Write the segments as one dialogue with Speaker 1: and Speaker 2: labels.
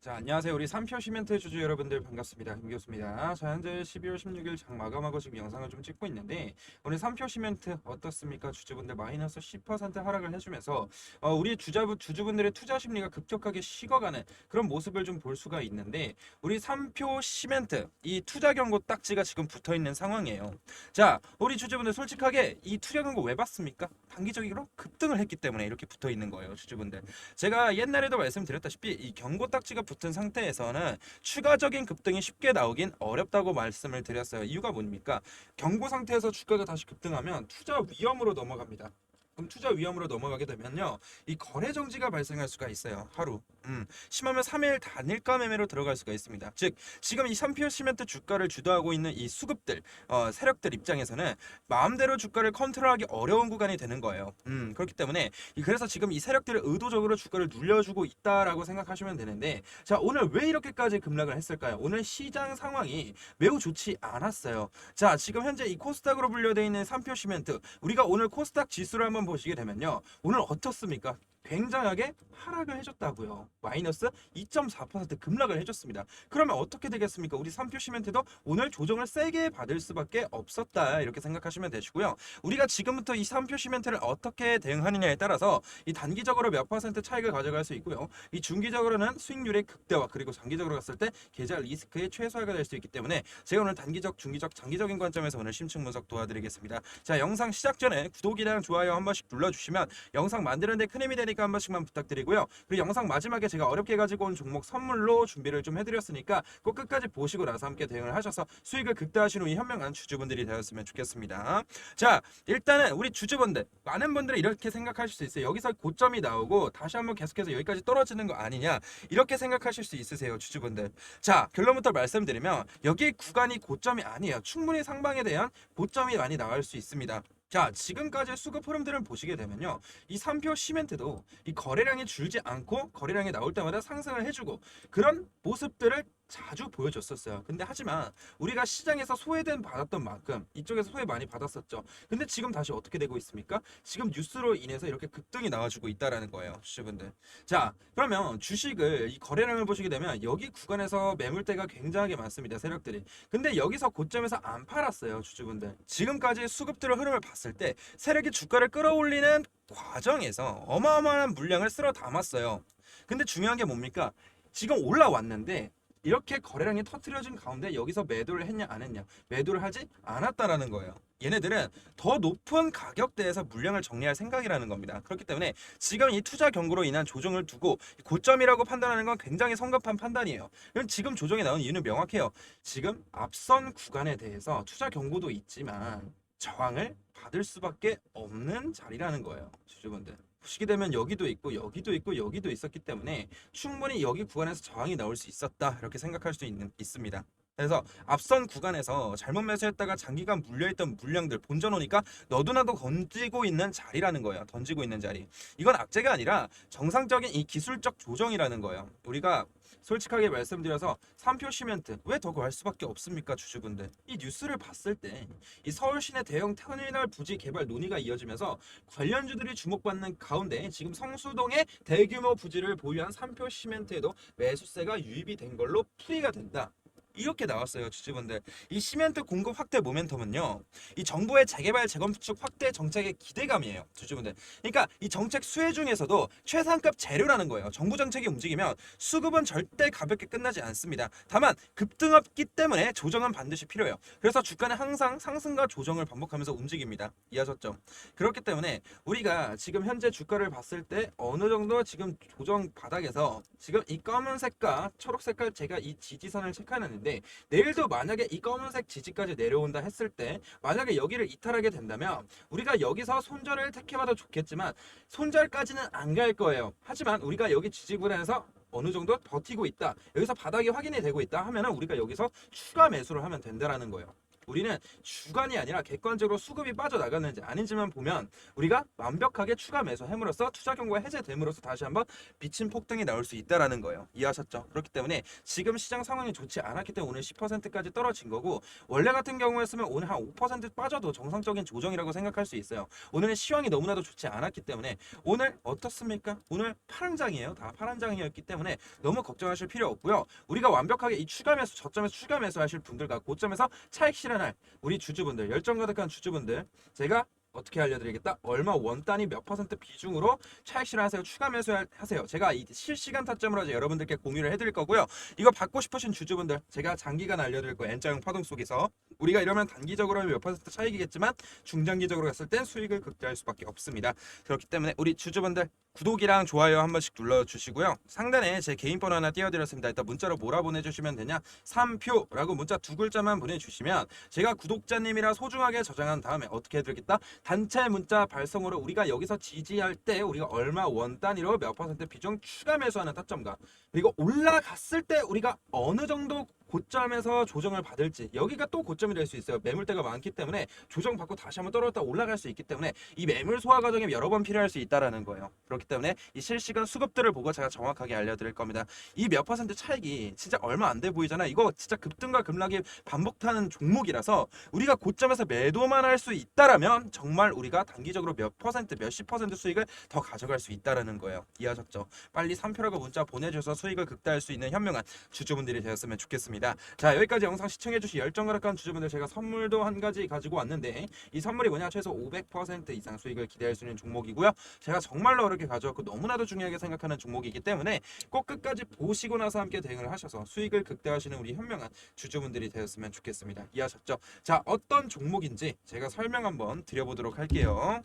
Speaker 1: 자, 안녕하세요. 우리 3표 시멘트 주주 여러분들 반갑습니다. 김 교수입니다. 자, 현재 12월 16일 장 마감하고 지금 영상을 좀 찍고 있는데 오늘 3표 시멘트 어떻습니까? 주주분들 마이너스 10% 하락을 해주면서 어, 우리 주자부 주주분들의 투자 심리가 급격하게 식어가는 그런 모습을 좀 볼 수가 있는데 우리 3표 시멘트 이 투자 경고 딱지가 지금 붙어 있는 상황이에요. 자, 우리 주주분들 솔직하게 이 투자 경고 왜 받습니까? 단기적으로 급등을 했기 때문에 이렇게 붙어 있는 거예요, 주주분들. 제가 옛날에도 말씀드렸다시피 이 경고 딱지가 붙은 상태에서는 추가적인 급등이 쉽게 나오긴 어렵다고 말씀을 드렸어요. 이유가 뭡니까? 경고 상태에서 주가가 다시 급등하면 투자 위험으로 넘어갑니다. 그럼 투자 위험으로 넘어가게 되면요, 이 거래 정지가 발생할 수가 있어요. 하루, 음, 심하면 3일 단일가 매매로 들어갈 수가 있습니다. 즉, 지금 이 3피어 시멘트 주가를 주도하고 있는 이 수급들, 어, 세력들 입장에서는 마음대로 주가를 컨트롤하기 어려운 구간이 되는 거예요. 음, 그렇기 때문에 이- 그래서 지금 이 세력들을 의도적으로 주가를 눌려주고 있다라고 생각하시면 되는데 자 오늘 왜 이렇게까지 급락을 했을까요? 오늘 시장 상황이 매우 좋지 않았어요. 자 지금 현재 이 코스닥으로 분류되어 있는 3표 시멘트 우리가 오늘 코스닥 지수를 한번 보시게 되면요 오늘 어떻습니까? 굉장하게 하락을 해줬다고요. 마이너스 2.4% 급락을 해줬습니다. 그러면 어떻게 되겠습니까? 우리 3표 시멘트도 오늘 조정을 세게 받을 수밖에 없었다 이렇게 생각하시면 되시고요. 우리가 지금부터 이 3표 시멘트를 어떻게 대응하느냐에 따라서 이 단기적으로 몇 퍼센트 차익을 가져갈 수 있고요. 이 중기적으로는 수익률의 극대화 그리고 장기적으로 갔을 때 계좌 리스크의 최소화가 될 수 있기 때문에 제가 오늘 단기적, 중기적, 장기적인 관점에서 오늘 심층 분석 도와드리겠습니다. 자 영상 시작 전에 구독이랑 좋아요 한 번씩 눌러주시면 영상 만드는데 큰 힘이 되니까 한 번씩만 부탁드리고요. 그리고 영상 마지막에 제가 어렵게 가지고 온 종목 선물로 준비를 좀 해드렸으니까 꼭 끝까지 보시고 나서 함께 대응을 하셔서 수익을 극대화하시는 우리 현명한 주주분들이 되었으면 좋겠습니다. 자 일단은 우리 주주분들 많은 분들이 이렇게 생각하실 수 있어요. 여기서 고점이 나오고 다시 한번 계속해서 여기까지 떨어지는 거 아니냐 이렇게 생각하실 수 있으세요, 주주분들. 자 결론부터 말씀드리면 여기 구간이 고점이 아니에요. 충분히 상방에 대한 고점이 많이 나올 수 있습니다. 자 지금까지 수급 흐름들을 보시게 되면요. 이 3표 시멘트도 이 거래량이 줄지 않고 거래량이 나올 때마다 상승을 해주고 그런 모습들을 자주 보여줬었어요. 근데 하지만 우리가 시장에서 소외된 받았던 만큼 이쪽에서 소외 많이 받았었죠. 근데 지금 다시 어떻게 되고 있습니까? 지금 뉴스로 인해서 이렇게 급등이 나와주고 있다라는 거예요, 주주분들. 자, 그러면 주식을 이 거래량을 보시게 되면 여기 구간에서 매물대가 굉장하게 많습니다, 세력들이. 근데 여기서 고점에서 안 팔았어요, 주주분들. 지금까지 수급들의 흐름을 봤을 때 세력이 주가를 끌어올리는 과정에서 어마어마한 물량을 쓸어 담았어요. 근데 중요한 게 뭡니까? 지금 올라왔는데 이렇게 거래량이 터트려진 가운데 여기서 매도를 했냐 안 했냐 매도를 하지 않았다라는 거예요. 얘네들은 더 높은 가격대에서 물량을 정리할 생각이라는 겁니다. 그렇기 때문에 지금 이 투자 경고로 인한 조정을 두고 고점이라고 판단하는 건 굉장히 성급한 판단이에요. 그럼 지금 조정이 나온 이유는 명확해요. 지금 앞선 구간에 대해서 투자 경고도 있지만 저항을 받을 수밖에 없는 자리라는 거예요. 주주분들. 보시게 되면 여기도 있고 여기도 있고 여기도 있었기 때문에 충분히 여기 구간에서 저항이 나올 수 있었다 이렇게 생각할 수 있는 있습니다. 그래서 앞선 구간에서 잘못 매수했다가 장기간 물려있던 물량들 본전 오니까 너도나도 던지고 있는 자리라는 거예요. 던지고 있는 자리. 이건 악재가 아니라 정상적인 이 기술적 조정이라는 거예요. 우리가 솔직하게 말씀드려서 3표 시멘트 왜 더 구할 수밖에 없습니까 주주분들 이 뉴스를 봤을 때 이 서울 시내 대형 터미널 부지 개발 논의가 이어지면서 관련주들이 주목받는 가운데 지금 성수동에 대규모 부지를 보유한 3표 시멘트에도 매수세가 유입이 된 걸로 풀이가 된다. 이렇게 나왔어요, 주주분들. 이 시멘트 공급 확대 모멘텀은요, 이 정부의 재개발 재건축 확대 정책의 기대감이에요, 주주분들. 그러니까 이 정책 수혜 중에서도 최상급 재료라는 거예요. 정부 정책이 움직이면 수급은 절대 가볍게 끝나지 않습니다. 다만 급등했기 때문에 조정은 반드시 필요해요. 그래서 주가는 항상 상승과 조정을 반복하면서 움직입니다. 이해하셨죠? 그렇기 때문에 우리가 지금 현재 주가를 봤을 때 어느 정도 지금 조정 바닥에서 지금 이 검은 색과 초록 색깔 제가 이 지지선을 체크하는데 내일도 만약에 이 검은색 지지까지 내려온다 했을 때 만약에 여기를 이탈하게 된다면 우리가 여기서 손절을 택해봐도 좋겠지만 손절까지는 안 갈 거예요. 하지만 우리가 여기 지지구간에서 어느 정도 버티고 있다. 여기서 바닥이 확인이 되고 있다 하면은 우리가 여기서 추가 매수를 하면 된다라는 거예요. 우리는 주간이 아니라 객관적으로 수급이 빠져나갔는지 아닌지만 보면 우리가 완벽하게 추가 매수 함으로써 투자 경고가 해제됨으로써 다시 한번 비친 폭등이 나올 수 있다라는 거예요. 이해하셨죠? 그렇기 때문에 지금 시장 상황이 좋지 않았기 때문에 오늘 10%까지 떨어진 거고 원래 같은 경우였으면 오늘 한 5% 빠져도 정상적인 조정이라고 생각할 수 있어요. 오늘은 시황이 너무나도 좋지 않았기 때문에 오늘 어떻습니까? 오늘 파란장이에요. 다 파란장이었기 때문에 너무 걱정하실 필요 없고요. 우리가 완벽하게 이 추가 매수 저점에서 추가 매수하실 분들과 고점에서 차익 실 현할 우리 주주분들 열정 가득한 주주분들 제가 어떻게 알려드리겠다? 얼마 원 단위 몇 퍼센트 비중으로 차익 실현 하세요? 추가 매수하세요? 제가 이 실시간 타점으로 이제 여러분들께 공유를 해드릴 거고요. 이거 받고 싶으신 주주분들 제가 장기간 알려드릴 거예요. N자형 파동 속에서 우리가 이러면 단기적으로 몇 퍼센트 차익이겠지만 중장기적으로 갔을 땐 수익을 극대화할 수밖에 없습니다. 그렇기 때문에 우리 주주분들 구독이랑 좋아요 한 번씩 눌러주시고요. 상단에 제 개인 번호 하나 띄워드렸습니다. 일단 문자로 뭐라 보내주시면 되냐? 3표라고 문자 두 글자만 보내주시면 제가 구독자님이라 소중하게 저장한 다음에 어떻게 해드리겠다? 단체 문자 발송으로 우리가 여기서 지지할 때 우리가 얼마 원 단위로 몇 퍼센트 비중 추가 매수하는 타점과 그리고 올라갔을 때 우리가 어느 정도 고점에서 조정을 받을지 여기가 또 고점이 될 수 있어요. 매물대가 많기 때문에 조정받고 다시 한번 떨어졌다 올라갈 수 있기 때문에 이 매물 소화 과정이 여러 번 필요할 수 있다라는 거예요. 그렇기 때문에 이 실시간 수급들을 보고 제가 정확하게 알려드릴 겁니다. 이 몇 퍼센트 차익이 진짜 얼마 안 돼 보이잖아 이거 진짜 급등과 급락이 반복하는 종목이라서 우리가 고점에서 매도만 할 수 있다라면 정말 우리가 단기적으로 몇 퍼센트 몇십 퍼센트 수익을 더 가져갈 수 있다라는 거예요. 이해하셨죠? 빨리 3표라고 문자 보내줘서 수익을 극대화할 수 있는 현명한 주주분들이 되었으면 좋겠습니다 자 여기까지 영상 시청해주신 열정 가락한 주주분들 제가 선물도 한 가지 가지고 왔는데 이 선물이 뭐냐? 최소 500% 이상 수익을 기대할 수 있는 종목이고요. 제가 정말로 어렵게 가져왔고 너무나도 중요하게 생각하는 종목이기 때문에 꼭 끝까지 보시고 나서 함께 대응을 하셔서 수익을 극대화하시는 우리 현명한 주주분들이 되었으면 좋겠습니다. 이해하셨죠? 자 어떤 종목인지 제가 설명 한번 드려보도록 할게요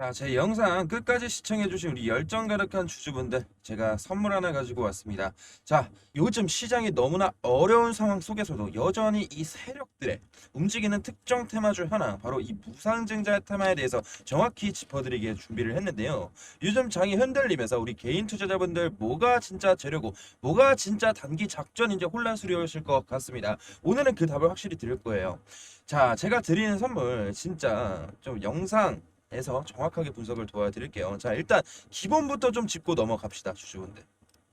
Speaker 1: 자, 제 영상 끝까지 시청해주신 우리 열정 가득한 주주분들 제가 선물 하나 가지고 왔습니다. 자, 요즘 시장이 너무나 어려운 상황 속에서도 여전히 이 세력들의 움직이는 특정 테마 중 하나 바로 이 무상증자 테마에 대해서 정확히 짚어드리기에 준비를 했는데요. 요즘 장이 흔들리면서 우리 개인 투자자분들 뭐가 진짜 재료고 뭐가 진짜 단기 작전인지 혼란스러우실 것 같습니다. 오늘은 그 답을 확실히 드릴 거예요. 자, 제가 드리는 선물 진짜 좀 영상 에서 정확하게 분석을 도와드릴게요. 자, 일단 기본부터 좀 짚고 넘어갑시다, 주주분들.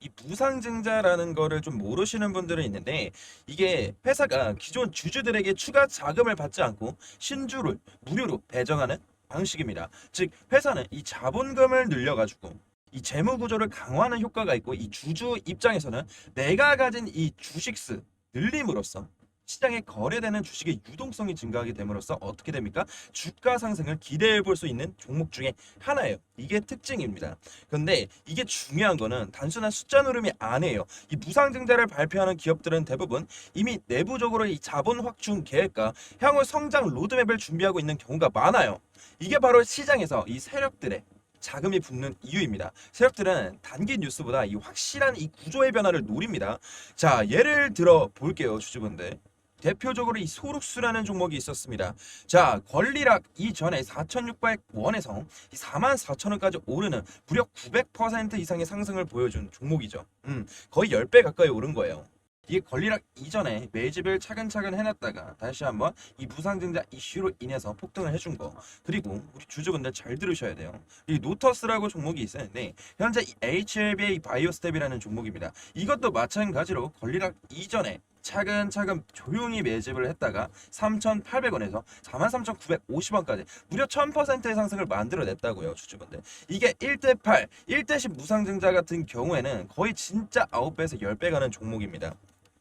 Speaker 1: 이 무상증자라는 거를 좀 모르시는 분들은 있는데 이게 회사가 기존 주주들에게 추가 자금을 받지 않고 신주를 무료로 배정하는 방식입니다. 즉 회사는 이 자본금을 늘려가지고 이 재무 구조를 강화하는 효과가 있고 이 주주 입장에서는 내가 가진 이 주식수 늘림으로써 시장에 거래되는 주식의 유동성이 증가하게 됨으로써 어떻게 됩니까? 주가 상승을 기대해 볼 수 있는 종목 중에 하나예요. 이게 특징입니다. 근데 이게 중요한 거는 단순한 숫자 누름이 아니에요. 이 무상증자를 발표하는 기업들은 대부분 이미 내부적으로 이 자본 확충 계획과 향후 성장 로드맵을 준비하고 있는 경우가 많아요. 이게 바로 시장에서 이 세력들의 자금이 붙는 이유입니다. 세력들은 단기 뉴스보다 이 확실한 이 구조의 변화를 노립니다. 자, 예를 들어 볼게요, 주주분들. 대표적으로 이 소룩수라는 종목이 있었습니다. 자, 권리락 이전에 4,600원에서 44,000원까지 오르는 무려 900% 이상의 상승을 보여준 종목이죠. 음, 거의 10배 가까이 오른 거예요. 이게 권리락 이전에 매집을 차근차근 해놨다가 다시 한번 이 무상증자 이슈로 인해서 폭등을 해준 거 그리고 우리 주주분들 잘 들으셔야 돼요 이 노터스라고 종목이 있었는데 현재 이 HLBA 바이오스텝이라는 종목입니다 이것도 마찬가지로 권리락 이전에 차근차근 조용히 매집을 했다가 3,800원에서 43,950원까지 무려 1000%의 상승을 만들어냈다고요 주주분들. 이게 1대 8, 1대 10 무상증자 같은 경우에는 거의 진짜 9배에서 10배 가는 종목입니다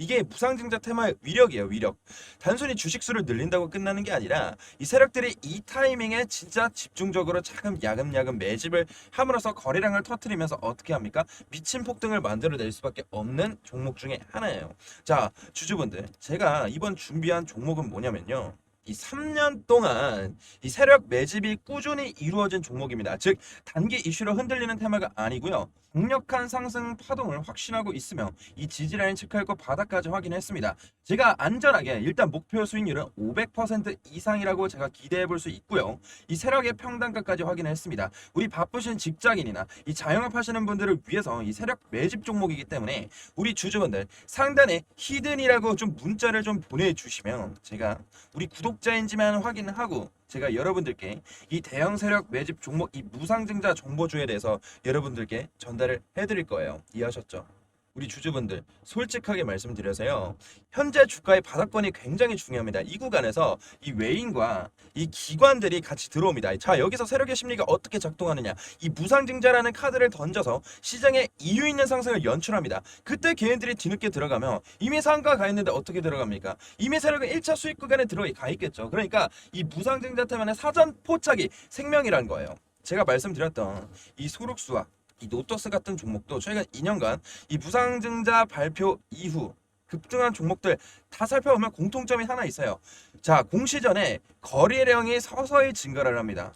Speaker 1: 이게 무상증자 테마의 위력이에요 위력. 단순히 주식수를 늘린다고 끝나는 게 아니라 이 세력들이 이 타이밍에 진짜 집중적으로 차근 야금야금 매집을 함으로써 거래량을 터트리면서 어떻게 합니까? 미친 폭등을 만들어낼 수밖에 없는 종목 중에 하나예요. 자 주주분들 제가 이번 준비한 종목은 뭐냐면요 이 3년 동안 이 세력 매집이 꾸준히 이루어진 종목입니다. 즉 단기 이슈로 흔들리는 테마가 아니고요. 강력한 상승 파동을 확신하고 있으며 이 지지라인 체크할 거 바닥까지 확인했습니다. 제가 안전하게 일단 목표 수익률은 500% 이상이라고 제가 기대해 볼 수 있고요. 이 세력의 평단가까지 확인했습니다. 우리 바쁘신 직장인이나 이 자영업 하시는 분들을 위해서 이 세력 매집 종목이기 때문에 우리 주주분들 상단에 히든이라고 좀 문자를 좀 보내주시면 제가 우리 구독 자인지만 확인하고 제가 여러분들께 이 대형 세력 매집 종목 이 무상증자 정보주에 대해서 여러분들께 전달을 해드릴 거예요. 이해하셨죠? 우리 주주분들 솔직하게 말씀드려서요. 현재 주가의 바닥권이 굉장히 중요합니다. 이 구간에서 이 외인과 이 기관들이 같이 들어옵니다. 자 여기서 세력의 심리가 어떻게 작동하느냐? 이 무상증자라는 카드를 던져서 시장에 이유 있는 상승을 연출합니다. 그때 개인들이 뒤늦게 들어가면 이미 상가 가 있는데 어떻게 들어갑니까? 이미 세력은 1차 수익 구간에 들어가 있겠죠. 그러니까 이 무상증자 때문에 사전 포착이 생명이라는 거예요. 제가 말씀드렸던 이 소록수와 이 노토스 같은 종목도 최근 2년간 이 무상증자 발표 이후 급등한 종목들 다 살펴보면 공통점이 하나 있어요. 자, 공시 전에 거래량이 서서히 증가를 합니다.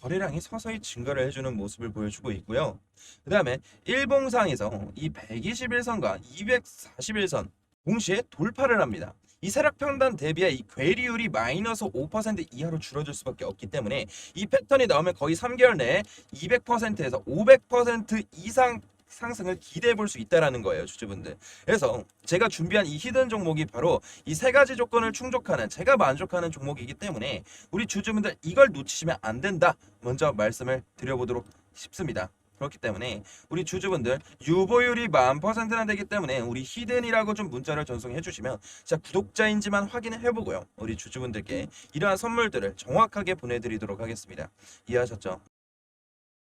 Speaker 1: 거래량이 서서히 증가를 해주는 모습을 보여주고 있고요. 그 다음에 일봉상에서 이 121선과 241선 동시에 돌파를 합니다. 이 세력 평단 대비해 이 괴리율이 마이너스 5% 이하로 줄어들 수밖에 없기 때문에 이 패턴이 나오면 거의 3개월 내에 200%에서 500% 이상 상승을 기대해 볼 수 있다라는 거예요, 주주분들. 그래서 제가 준비한 이 히든 종목이 바로 이 세 가지 조건을 충족하는 제가 만족하는 종목이기 때문에 우리 주주분들 이걸 놓치시면 안 된다. 먼저 말씀을 드려보도록 싶습니다. 그렇기 때문에 우리 주주분들 유보율이 만 퍼센트나 되기 때문에 우리 히든이라고 좀 문자를 전송해 주시면 제가 구독자인지만 확인해 보고요. 우리 주주분들께 이러한 선물들을 정확하게 보내드리도록 하겠습니다. 이해하셨죠?